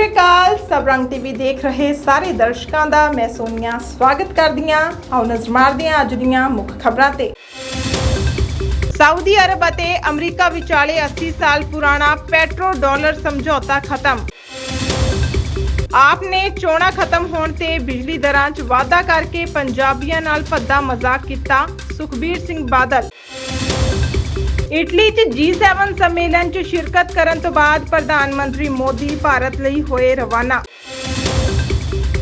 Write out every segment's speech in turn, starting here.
ਸ਼੍ਰੀ ਅਕਾਲ ਸਬਰੰਗ TV ਦੇਖ ਰਹੇ ਸਾਰੇ ਦਰਸ਼ਕਾਂ ਦਾ ਮੈਂ ਸੋਨੀਆ ਸਵਾਗਤ ਕਰਦੀ ਹਾਂ। ਆਓ ਨਜ਼ਰ ਮਾਰਦੇ ਹਾਂ ਅੱਜ ਦੀਆਂ ਮੁੱਖ ਖਬਰਾਂ ਤੇ। ਸਾਊਦੀ ਅਰਬ ਅਤੇ ਅਮਰੀਕਾ ਵਿਚਾਲੇ 80 ਸਾਲ ਪੁਰਾਣਾ ਪੈਟਰੋ ਡਾਲਰ ਸਮਝੌਤਾ ਖਤਮ। ਆਪ ਨੇ ਚੋਣਾਂ ਖਤਮ ਹੋਣ ਤੇ ਬਿਜਲੀ ਦਰਾਂ 'ਚ ਵਾਧਾ ਕਰਕੇ ਪੰਜਾਬੀਆਂ ਨਾਲ ਭੱਦਾ ਮਜ਼ਾਕ ਕੀਤਾ ਸੁਖਬੀਰ ਸਿੰਘ ਬਾਦਲ। ਇਟਲੀ 'ਚ G7 ਸੰਮੇਲਨ 'ਚ ਸ਼ਿਰਕਤ ਕਰਨ ਤੋਂ ਬਾਅਦ ਪ੍ਰਧਾਨ ਮੰਤਰੀ ਮੋਦੀ ਭਾਰਤ ਲਈ ਹੋਏ ਰਵਾਨਾ।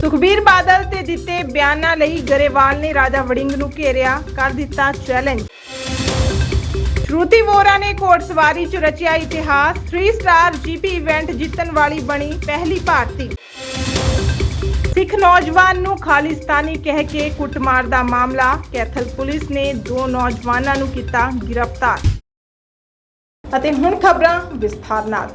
ਸੁਖਬੀਰ ਬਾਦਲ ਤੇ ਦਿੱਤੇ ਬਿਆਨਾਂ ਲਈ ਗਰੇਵਾਲ ਨੇ ਰਾਜਾ ਵੜਿੰਗ ਨੂੰ ਘੇਰਿਆ, ਕਰ ਦਿੱਤਾ ਚੈਲੰਜ ਸ਼ਰੂਤੀ ਵੋਰਾ ਨੇ ਘੋੜਸਵਾਰੀ 'ਚ ਰਚਿਆ ਇਤਿਹਾਸ 3 ਸਟਾਰ ਜੀਪੀ ਇਵੈਂਟ ਜਿੱਤਣ ਵਾਲੀ ਬਣੀ ਪਹਿਲੀ ਭਾਰਤੀ। ਸਿੱਖ ਨੌਜਵਾਨ ਨੂੰ ਖਾਲਿਸਤਾਨੀ ਕਹਿ ਕੇ ਕੁੱਟਮਾਰ ਦਾ ਮਾਮਲਾ, ਕੈਥਲ ਪੁਲਿਸ ਨੇ ਦੋ ਨੌਜਵਾਨਾਂ ਨੂੰ ਕੀਤਾ ਗ੍ਰਿਫਤਾਰ। ਅਤੇ ਹੁਣ ਖਬਰਾਂ ਵਿਸਥਾਰ ਨਾਲ।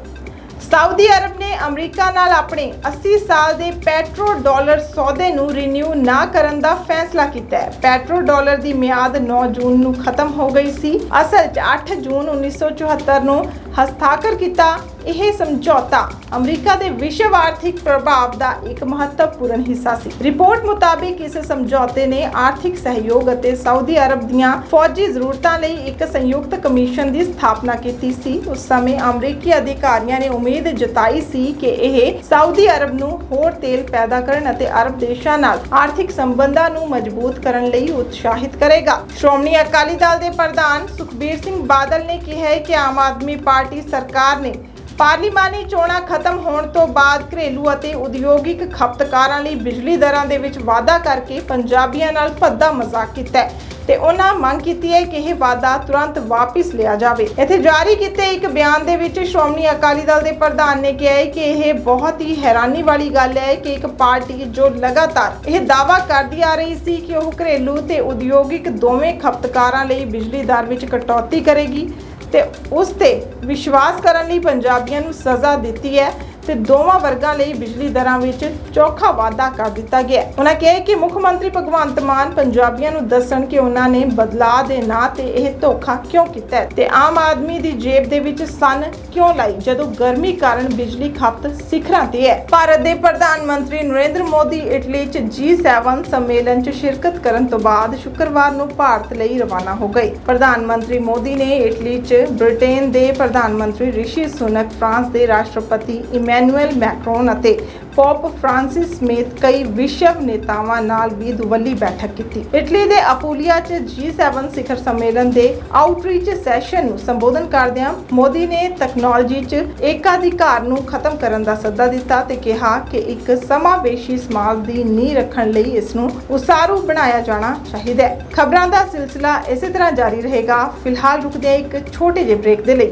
ਸਾਊਦੀ ਅਰਬ ਨੇ ਅਮਰੀਕਾ ਨਾਲ ਆਪਣੇ 80 ਸਾਲ ਦੇ ਪੈਟਰੋ ਡਾਲਰ ਸੌਦੇ ਨੂੰ ਰੀਨਿਊ ਨਾ ਕਰਨ ਦਾ ਫੈਸਲਾ ਕੀਤਾ ਹੈ। ਪੈਟਰੋ ਡਾਲਰ ਦੀ ਮਿਆਦ 9 ਜੂਨ ਨੂੰ ਖਤਮ ਹੋ ਗਈ ਸੀ। ਅਸਲ 'ਚ 8 ਜੂਨ 1974 ਨੂੰ ਹਸਤਾਖਰ ਕੀਤਾ ਇਹ ਸਮਝੌਤਾ ਅਮਰੀਕਾ ਦੇ ਵਿਸ਼ਵ ਆਰਥਿਕ ਪ੍ਰਭਾਵ ਦਾ ਇੱਕ ਮਹੱਤਵਪੂਰਨ ਹਿੱਸਾ ਸੀ। ਰਿਪੋਰਟ ਮੁਤਾਬਿਕ ਇਸ ਸਮਝੌਤੇ ਨੇ ਆਰਥਿਕ ਸਹਿਯੋਗ ਅਤੇ ਸਾਊਦੀ ਅਰਬ ਦੀਆਂ ਫੌਜੀ ਜ਼ਰੂਰਤਾਂ ਲਈ ਇੱਕ ਸੰਯੁਕਤ ਕਮਿਸ਼ਨ ਦੀ ਸਥਾਪਨਾ ਕੀਤੀ ਸੀ। ਉਸ ਸਮੇਂ ਅਮਰੀਕੀ ਅਧਿਕਾਰੀਆਂ ਨੇ ਉਮੀਦ ਜਤਾਈ ਸੀ ਕਿ ਇਹ ਸਾਊਦੀ ਅਰਬ ਨੂੰ ਹੋਰ ਤੇਲ ਪੈਦਾ ਕਰਨ ਅਤੇ ਅਰਬ ਦੇਸ਼ਾਂ ਨਾਲ ਆਰਥਿਕ ਸੰਬੰਧਾਂ ਨੂੰ ਮਜ਼ਬੂਤ ਕਰਨ ਲਈ ਉਤਸ਼ਾਹਿਤ ਕਰੇਗਾ। ਸ਼੍ਰੋਮਣੀ ਅਕਾਲੀ ਦਲ ਦੇ ਪ੍ਰਧਾਨ ਸੁਖਬੀਰ ਸਿੰਘ ਬਾਦਲ ਨੇ ਕਿਹਾ ਹੈ ਕਿ ਆਮ ਆਦਮੀ ਪਾਰਟੀ ਸਰਕਾਰ ਨੇ ਪਾਰਲੀਮਾਨੀ ਚੋਣਾਂ ਖਤਮ ਹੋਣ ਤੋਂ ਬਾਅਦ ਘਰੇਲੂ ਅਤੇ ਉਦਯੋਗਿਕ ਖਪਤਕਾਰਾਂ ਲਈ ਬਿਜਲੀ ਦਰਾਂ ਦੇ ਵਿੱਚ ਵਾਧਾ ਕਰਕੇ ਪੰਜਾਬੀਆਂ ਨਾਲ ਭੱਦਾ ਮਜ਼ਾਕ ਕੀਤਾ ਹੈ ਤੇ ਉਹਨਾਂ ਮੰਗ ਕੀਤੀ ਹੈ ਕਿ ਇਹ ਵਾਅਦਾ ਤੁਰੰਤ ਵਾਪਿਸ ਲਿਆ ਜਾਵੇ। ਇੱਥੇ ਜਾਰੀ ਕੀਤੇ ਇੱਕ ਬਿਆਨ ਦੇ ਵਿੱਚ ਸ਼੍ਰੋਮਣੀ ਅਕਾਲੀ ਦਲ ਦੇ ਪ੍ਰਧਾਨ ਨੇ ਕਿਹਾ ਹੈ ਕਿ ਇਹ ਬਹੁਤ ਹੀ ਹੈਰਾਨੀ ਵਾਲੀ ਗੱਲ ਹੈ ਕਿ ਇੱਕ ਪਾਰਟੀ ਜੋ ਲਗਾਤਾਰ ਇਹ ਦਾਅਵਾ ਕਰਦੀ ਆ ਰਹੀ ਸੀ ਕਿ ਉਹ ਘਰੇਲੂ ਤੇ ਉਦਯੋਗਿਕ ਦੋਵੇਂ ਖਪਤਕਾਰਾਂ ਲਈ ਬਿਜਲੀ ਦਰ ਵਿੱਚ ਕਟੌਤੀ ਕਰੇਗੀ ਤੇ ਉਸ ਤੇ ਵਿਸ਼ਵਾਸ ਕਰਨ ਲਈ ਪੰਜਾਬੀਆਂ ਨੂੰ ਸਜ਼ਾ ਦਿੱਤੀ ਹੈ। ਤੇ ਦੋਵਾਂ ਵਰਗਾਂ ਲਈ ਬਿਜਲੀ ਦਰਾਂ ਵਿੱਚ ਚੌਖਾ ਵਾਧਾ ਕਰ ਦਿੱਤਾ ਗਿਆ ਉਹਨਾਂ ਕਿਹਾ ਕਿ ਮੁੱਖ ਮੰਤਰੀ ਭਗਵੰਤ ਮਾਨ ਪੰਜਾਬੀਆਂ ਨੂੰ ਦੱਸਣ ਕਿ ਉਹਨਾਂ ਨੇ ਬਦਲਾਅ ਦੇ ਨਾਂ ਤੇ ਇਹ ਧੋਖਾ ਕਿਉਂ ਕੀਤਾ ਤੇ ਆਮ ਆਦਮੀ ਦੀ ਜੇਬ ਦੇ ਵਿੱਚ ਸਨ ਕਿਉਂ ਲਾਈ, ਜਦੋਂ ਗਰਮੀ ਕਾਰਨ ਬਿਜਲੀ ਖਪਤ ਸਿਖਰਾਂ ਤੇ ਹੈ। ਭਾਰਤ ਦੇ ਪ੍ਰਧਾਨ ਮੰਤਰੀ ਨਰਿੰਦਰ ਮੋਦੀ ਇਟਲੀ 'ਚ G7 ਸੰਮੇਲਨ 'ਚ ਸ਼ਿਰਕਤ ਕਰਨ ਤੋਂ ਬਾਅਦ ਸ਼ੁੱਕਰਵਾਰ ਨੂੰ ਭਾਰਤ ਲਈ ਰਵਾਨਾ ਹੋ ਗਏ। ਪ੍ਰਧਾਨ ਮੰਤਰੀ ਮੋਦੀ ਨੇ ਇਟਲੀ 'ਚ ਬ੍ਰਿਟੇਨ ਦੇ ਪ੍ਰਧਾਨ ਮੰਤਰੀ ਰਿਸ਼ੀ ਸੁਨਕ, ਫਰਾਂਸ ਦੇ ਰਾਸ਼ਟਰਪਤੀ ਇਮੈਨੂਅਲ ਮੈਕਰੋਨ ਅਤੇ ਪੋਪ ਫ੍ਰਾਂਸਿਸ ਸਮੇਤ ਕਈ ਵਿਸ਼ਵ ਨੇਤਾਵਾਂ ਨਾਲ ਵੀ ਦੁਵੱਲੀ ਬੈਠਕ ਕੀਤੀ। ਇਟਲੀ ਦੇ ਅਪੂਲੀਆ 'ਚ G7 ਸਿਖਰ ਸੰਮੇਲਨ ਦੇ ਆਊਟਰੀਚ ਸੈਸ਼ਨ ਨੂੰ ਸੰਬੋਧਨ ਕਰਦਿਆਂ ਮੋਦੀ ਨੇ ਤਕਨਾਲੋਜੀ 'ਚ ਏਕਾਧਿਕਾਰ ਨੂੰ ਖਤਮ ਕਰਨ ਦਾ ਸੱਦਾ ਦਿੱਤਾ ਤੇ ਕਿਹਾ ਕਿ ਇੱਕ ਸਮਾਵੇਸ਼ੀ ਸਮਾਜ ਦੀ ਨੀਂਹ ਰੱਖਣ ਲਈ ਇਸ ਨੂੰ ਉਸਾਰੂ ਬਣਾਇਆ ਜਾਣਾ ਚਾਹੀਦਾ ਹੈ। ਖਬਰਾਂ ਦਾ ਸਿਲਸਿਲਾ ਇਸੇ ਤਰ੍ਹਾਂ ਜਾਰੀ ਰਹੇਗਾ। ਫਿਲਹਾਲ ਰੁਕਦੇ ਹਾਂ ਇੱਕ ਛੋਟੇ ਜਿਹੇ ਬ੍ਰੇਕ ਦੇ ਲਈ।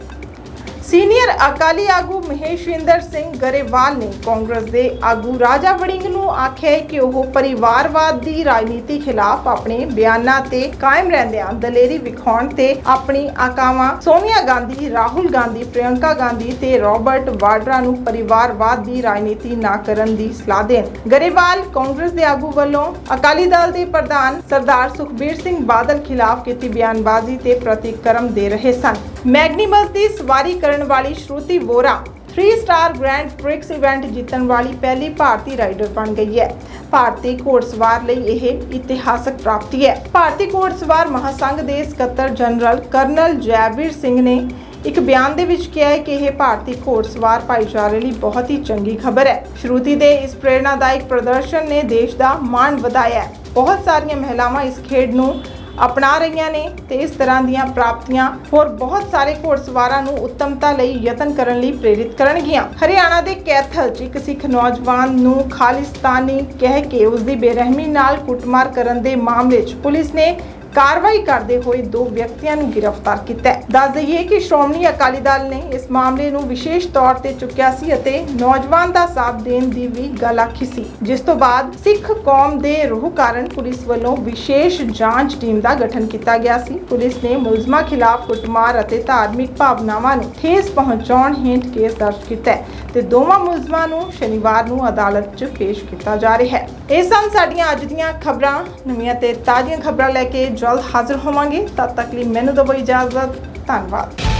ਸੀਨੀਅਰ ਅਕਾਲੀ ਆਗੂ ਮਹੇਸ਼ਵਿੰਦਰ ਸਿੰਘ ਗਰੇਵਾਲ ਨੇ ਕਾਂਗਰਸ ਦੇ ਆਗੂ ਰਾਜਾ ਵੜਿੰਗ ਨੂੰ ਆਖਿਆ ਕਿ ਉਹ ਪਰਿਵਾਰਵਾਦ ਦੀ ਰਾਜਨੀਤੀ ਖਿਲਾਫ ਆਪਣੇ ਬਿਆਨਾਂ ਤੇ ਕਾਇਮ ਰਹਿੰਦਿਆਂ ਦਲੇਰੀ ਵਿਖਾਉਣ ਤੇ ਆਪਣੀ ਆਕਾਵਾਂ ਸੋਨੀਆ ਗਾਂਧੀ, ਰਾਹੁਲ ਗਾਂਧੀ, ਪ੍ਰਿਯੰਕਾ ਗਾਂਧੀ ਤੇ ਰਾਬਰਟ ਵਾਡਰਾ ਨੂੰ ਪਰਿਵਾਰਵਾਦ ਦੀ ਰਾਜਨੀਤੀ ਨਾ ਕਰਨ ਦੀ ਸਲਾਹ ਦੇਣ। ਗਰੇਵਾਲ ਕਾਂਗਰਸ ਦੇ ਆਗੂ ਵੱਲੋਂ ਅਕਾਲੀ ਦਲ ਦੇ ਪ੍ਰਧਾਨ ਸਰਦਾਰ ਸੁਖਬੀਰ ਸਿੰਘ ਬਾਦਲ ਖਿਲਾਫ ਕੀਤੀ ਬਿਆਨਬਾਜ਼ੀ ਤੇ ਪ੍ਰਤੀਕਰਮ ਦੇ ਰਹੇ ਸਨ। ਮੈਗਨੀਮਸ ਦੀ ਸਵਾਰੀ ਕਰਨ ਵਾਲੀ Shruti Vora 3 star grand prix event ਜਿੱਤਣ ਵਾਲੀ ਪਹਿਲੀ ਭਾਰਤੀ ਰਾਈਡਰ ਬਣ ਗਈ ਹੈ। ਭਾਰਤੀ ਘੋੜਸਵਾਰ ਲਈ ਇਹ ਇਤਿਹਾਸਕ ਪ੍ਰਾਪਤੀ ਹੈ। ਭਾਰਤੀ ਘੋੜਸਵਾਰ ਮਹਾਸੰਘ ਦੇ ਸਕੱਤਰ ਜਨਰਲ ਕਰਨਲ ਜੈਵੀਰ ਸਿੰਘ ਨੇ ਇੱਕ ਬਿਆਨ ਦੇ ਵਿੱਚ ਕਿਹਾ ਹੈ ਕਿ ਇਹ ਭਾਰਤੀ ਘੋੜਸਵਾਰ ਭਾਈਚਾਰੇ ਲਈ ਬਹੁਤ ਹੀ ਚੰਗੀ ਖਬਰ ਹੈ। ਸ਼ਰੂਤੀ ਦੇ ਇਸ ਪ੍ਰੇਰਣਾਦਾਇਕ ਪ੍ਰਦਰਸ਼ਨ ਨੇ ਦੇਸ਼ ਦਾ ਮਾਣ ਵਧਾਇਆ ਹੈ। ਬਹੁਤ ਸਾਰੀਆਂ ਮਹਿਲਾਵਾਂ ਇਸ ਖੇਡ ਨੂੰ ਅਪਣਾ ਰਹੀਆਂ ਨੇ ਤੇ ਇਸ ਤਰ੍ਹਾਂ ਦੀਆਂ ਪ੍ਰਾਪਤੀਆਂ ਹੋਰ ਬਹੁਤ ਸਾਰੇ ਘੋੜਸਵਾਰਾਂ ਨੂੰ ਉੱਤਮਤਾ ਲਈ ਯਤਨ ਕਰਨ ਲਈ ਪ੍ਰੇਰਿਤ ਕਰਨਗੀਆਂ। ਹਰਿਆਣਾ ਦੇ ਕੈਥਲ 'ਚ ਇੱਕ ਸਿੱਖ ਨੌਜਵਾਨ ਨੂੰ ਖਾਲਿਸਤਾਨੀ ਕਹਿ ਕੇ ਉਸ ਦੀ ਬੇਰਹਿਮੀ ਨਾਲ ਕੁੱਟਮਾਰ ਕਰਨ ਦੇ ਮਾਮਲੇ 'ਚ ਪੁਲਿਸ ਨੇ ਕਾਰਵਾਈ ਕਰਦੇ ਹੋਏ ਦੋ ਵਿਅਕਤੀਆਂ ਨੂੰ ਗ੍ਰਿਫਤਾਰ ਕੀਤਾ ਹੈ। ਦੱਸ ਦਈਏ ਕਿ ਸ਼੍ਰੋਮਣੀ ਅਕਾਲੀ ਦਲ ਨੇ ਇਸ ਮਾਮਲੇ ਨੂੰ ਵਿਸ਼ੇਸ਼ ਤੌਰ ਤੇ ਚੁੱਕਿਆ ਸੀ ਅਤੇ ਨੌਜਵਾਨ ਦਾ ਸਾਥ ਦੇਣ ਦੀ ਵੀ ਗੱਲ ਆਖੀ ਸੀ, ਜਿਸ ਤੋਂ ਬਾਅਦ ਸਿੱਖ ਕੌਮ ਦੇ ਰੋਹ ਕਾਰਨ ਪੁਲਿਸ ਵੱਲੋਂ ਵਿਸ਼ੇਸ਼ ਜਾਂਚ ਟੀਮ ਦਾ ਗਠਨ ਕੀਤਾ ਗਿਆ ਸੀ। ਪੁਲਿਸ ਨੇ ਮੁਲਜ਼ਮਾਂ ਖਿਲਾਫ ਕੁੱਟਮਾਰ ਅਤੇ ਧਾਰਮਿਕ ਭਾਵਨਾਵਾਂ ਨੂੰ ਠੇਸ ਪਹੁੰਚਾਉਣ ਹੇਠ ਕੇਸ ਦਰਜ ਕੀਤਾ ਹੈ। ਤੇ ਦੋਵਾਂ ਮੁਲਜ਼ਮਾਂ ਨੂੰ ਸ਼ਨੀਵਾਰ ਨੂੰ ਅਦਾਲਤ 'ਚ ਪੇਸ਼ ਕੀਤਾ ਜਾ ਰਿਹਾ ਹੈ। ਇਹ ਸਨ ਸਾਡੀਆਂ ਅੱਜ ਦੀਆਂ ਖਬਰਾਂ, ਨਵੀਆਂ ਤੇ ਤਾਜ਼ੀਆਂ ਖਬਰਾਂ ਲੈ ਕੇ ਜਲਦ ਹਾਜ਼ਰ ਹੋਵਾਂਗੇ। ਤਦ ਤੱਕ ਲਈ ਮੈਨੂੰ ਦਿਓ ਇਜਾਜ਼ਤ। ਧੰਨਵਾਦ।